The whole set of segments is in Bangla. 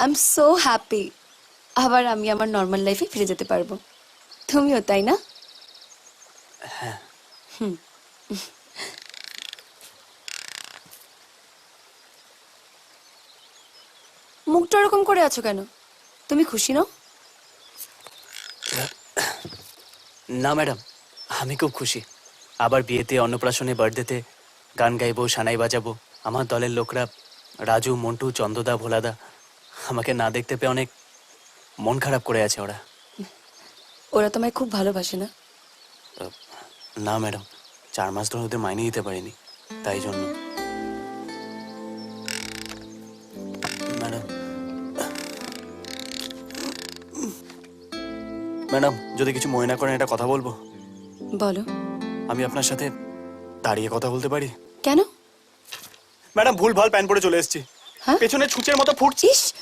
আই এম সো হ্যাপি আবার আমি আমার নর্মাল লাইফে ফিরে যেতে পারব। তুমিও তাই না? হুম। মুখটা ওরকম করে আছো কেন? তুমি খুশি নও? না ম্যাডাম। আমি খুব খুশি। আবার বিয়েতে অন্নপ্রাশনে বার্থডেতে গান গাইবো সানাই বাজাবো। আমার দলের লোকরা রাজু মন্টু চন্দদা ভোলাদা। আমাকে না দেখতে পেয়ে অনেক মন খারাপ করে আছে ওরা। ওরা তোমায় খুব ভালোবাসে না? না ম্যাডাম। চার মাস ধরে ওদের মাইনে দিতে পারিনি তাই জন্য। ম্যাডাম। ম্যাডাম যদি কিছু মনে না করেন এটা কথা বলব? বলো। আমি আপনার সাথে দাঁড়িয়ে কথা বলতে পারি? কেন? ম্যাডাম ভুল ভালো প্যান পরে চলে এসেছি। হ্যাঁ? পেছনে ছুঁচের মতো ফুটছি। ইস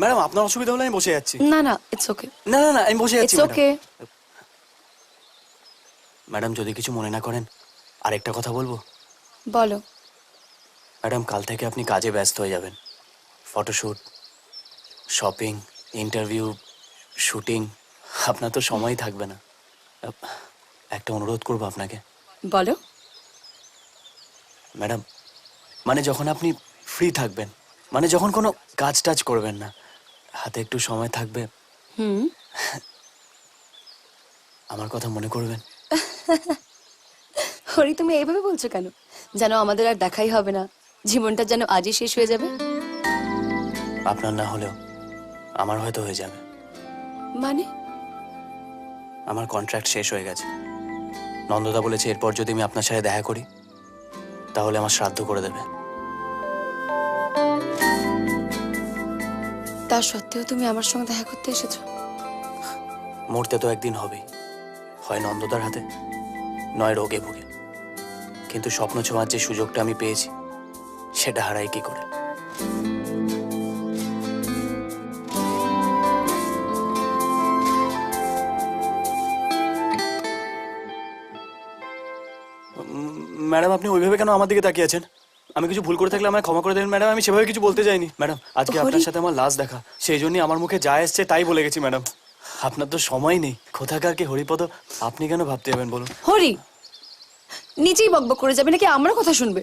ম্যাডাম আপনার অসুবিধা হলে আমি বসে যাচ্ছি। না না ইটস ওকে না না না আমি বসে যাচ্ছি ইটস। ওকে ম্যাডাম যদি কিছু মনে না করেন আরেকটা কথা বলব? বলো। ম্যাডাম কাল থেকে আপনি কাজে ব্যস্ত হয়ে যাবেন। ফটোশ্যুট শপিং ইন্টারভিউ শুটিং আপনার তো সময়ই থাকবে না। একটা অনুরোধ করব আপনাকে। বলো। ম্যাডাম মানে যখন আপনি ফ্রি থাকবেন মানে যখন কোনো কাজ টাজ করবেন না হাতে একটু সময় থাকবে। হুম। আমার কথা মনে করবেন? হরি তুমি এইভাবে বলছো কেন? যেন আমাদের আর দেখাই হবে না। জীবনটা যেন আজই শেষ হয়ে যাবে। আপনার না হলেও আমার হয়তো হয়ে যাবে। মানে? আমার কন্ট্রাক্ট শেষ হয়ে গেছে। নন্দদা বলেছে এরপর যদি আমি আপনার সাথে দেখা করি তাহলে আমার শ্রাদ্ধ করে দেবে। তা সত্ত্বেও তুমি আমার সঙ্গে দেখা করতে এসেছ। মরতে তো একদিন হবেই। হয় নন্দদার হাতে, নয় রোগে ভুগে। কিন্তু স্বপ্ন ছোঁয়ার যে সুযোগটা আমি পেয়েছি, সেটা হারাই কি করে? ম্যাডাম, আপনি ওইভাবে কেন আমার দিকে তাকিয়ে আছেন? আমি কিছু ভুল করে থাকলে আমায় ক্ষমা করে দেবেন ম্যাডাম। আমি সেভাবে কিছু বলতে চাইনি ম্যাডাম আজকে আপনার সাথে আমার লাস্ট দেখা। সেই জন্যই আমার মুখে যা এসছে তাই বলে গেছি ম্যাডাম। আপনার তো সময় নেই। কোথাকার কে হরিপদ আপনি কেন ভাবতে যাবেন বলুন? হরি নিজেই বকবক করে যাবে নাকি আমার কথা শুনবে?